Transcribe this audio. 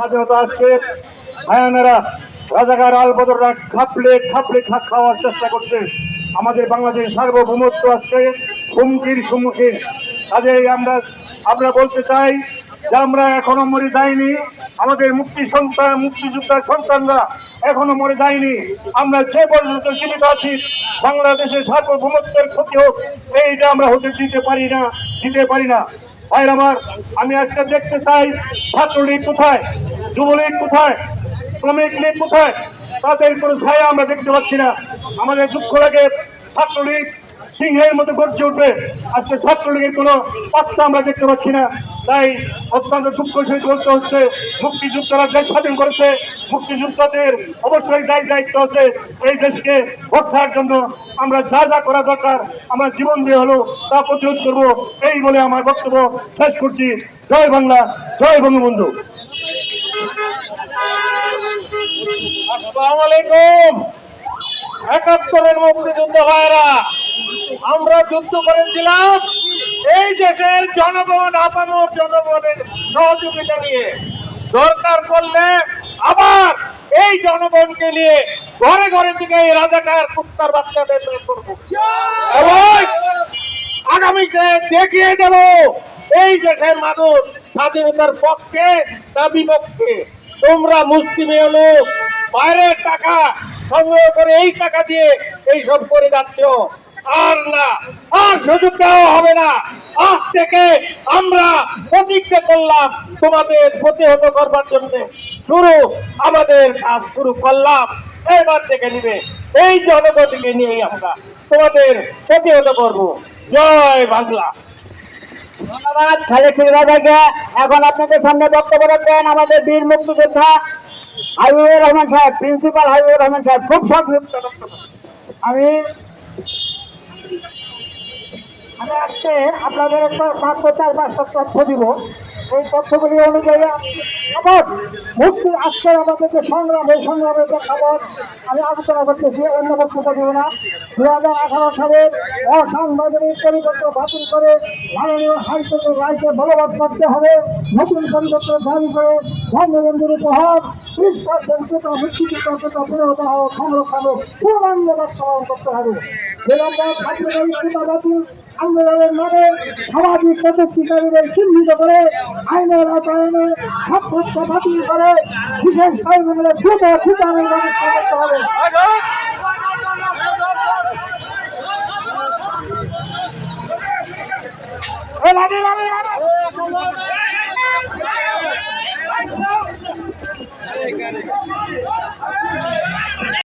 স্বাধীনতা আসছে। হায়ানারা, রাজাকার আলবদররা খাপলে খাপলে খা খাওয়ার চেষ্টা করছে। আমাদের বাংলাদেশের সার্বভৌমত্ব আজকে হুমকির সম্মুখীন। কাজেই আমরা আমরা বলতে চাই যে আমরা এখনও মরে যাইনি। আমাদের মুক্তি সন্তান মুক্তিযোদ্ধার সন্তানরা এখনও মরে যায়নি। আমরা যে পর্যন্ত জীবিত আছি, বাংলাদেশের সার্বভৌমত্বের ক্ষতি হোক, এইটা আমরা হতে দিতে পারি না, দিতে পারি না। ভাইর আমার, আমি আজকে দেখতে চাই, ছাত্রলীগ কোথায়, যুবলীগ কোথায়, শ্রমিক লীগ কোথায়? তাদের কোনো ছায়া আমরা দেখতে পাচ্ছি না। আমাদের দুঃখ লাগে, ছাত্রলীগ সিংহের মতো গর্জে উঠবে। আজকে ছাত্রলীগের কোনো পাত্তা আমরা দেখতে পাচ্ছি না। তাই অত্যন্ত দুঃখ সহিত বলতে হচ্ছে মুক্তিযোদ্ধারা দেশ স্বাধীন করেছে। মুক্তিযোদ্ধাদের অবশ্যই দায়ী দায়িত্ব আছে এই দেশকে রক্ষার জন্য। আমরা যা যা করা দরকার, আমরা জীবন দিয়ে হলো তা প্রতিরোধ করব। এই বলে আমার বক্তব্য শেষ করছি। জয় বাংলা, জয় বঙ্গবন্ধু। আসসালামু আলাইকুম। একাত্তরের মুক্তিযুদ্ধ ভাইরা আমরা যুদ্ধ করেছিলাম এই দেশের জনগণ, আপামর জনগণের সহযোগিতা নিয়ে। দরকার করলে আবার এই জনগণকে নিয়ে ঘরে ঘরে থেকে এই রাজাকার কুত্তার বাচ্চাদের এবং আগামীতে দেখিয়ে দেব এই দেশের মানুষ স্বাধীনতার পক্ষে না বিপক্ষে। তোমরা মুসলিমে লোক বাইরের টাকা সংগ্রহ করে এই টাকা দিয়ে এই সব করে যাচ্ছ। আর না আর সুযোগ দেওয়া হবে না। আজ থেকে আমরা প্রতিজ্ঞা করলাম, তোমাদের প্রতিহত করবার জন্য শুরু, আমাদের কাজ শুরু করলাম। এবার থেকে নিবে। এই জনগণকে নিয়েই আমরা তোমাদের প্রতিহত করব। জয় বাংলা। ধন্যবাদ খালেদ সিংহা থেকে এখন আপনাদের সামনে বক্তব্য রাখবেন আমাদের বীর মুক্তিযোদ্ধা হাবিবুর রহমান সাহেব, প্রিন্সিপাল হাবিবুর রহমান সাহেব। খুব সংক্ষিপ্ত আমি আমি আজকে আপনাদের একটা মাত্র চার পাঁচটা তথ্য দিব। এই তথ্যগুলি অনুযায়ী খবর মুক্তি আজকে আমাদের যে সংগ্রাম, এই সংগ্রামের যে খবর আমি আলোচনা করতেছি অন্য বক্তব্য দিব না। দু হাজার আঠারো সালের অসাংবিধানিক পরিপত্র বাতিল করে মাননীয় হাইকোর্টের রায়কে বলবৎ করতে হবে। নতুন পরিপত্র জারি করে বঙ্গবন্ধুর উপহার, ত্রিশ পার্সেন্ট কোটা পূর্ণাঙ্গ বাস্তবায়ন করতে হবে। বাতিল আন্দোলনের নামে সামাজিক প্রযুক্তিকারীদের চিহ্নিত করে আইনের আচরণে সাক্ষরত্ব বাতিল করে বিশেষ ট্রাইব্যুনালে দ্রুত বিচারের ব্যবস্থা করতে হবে লাগে, লাগে, লাগে।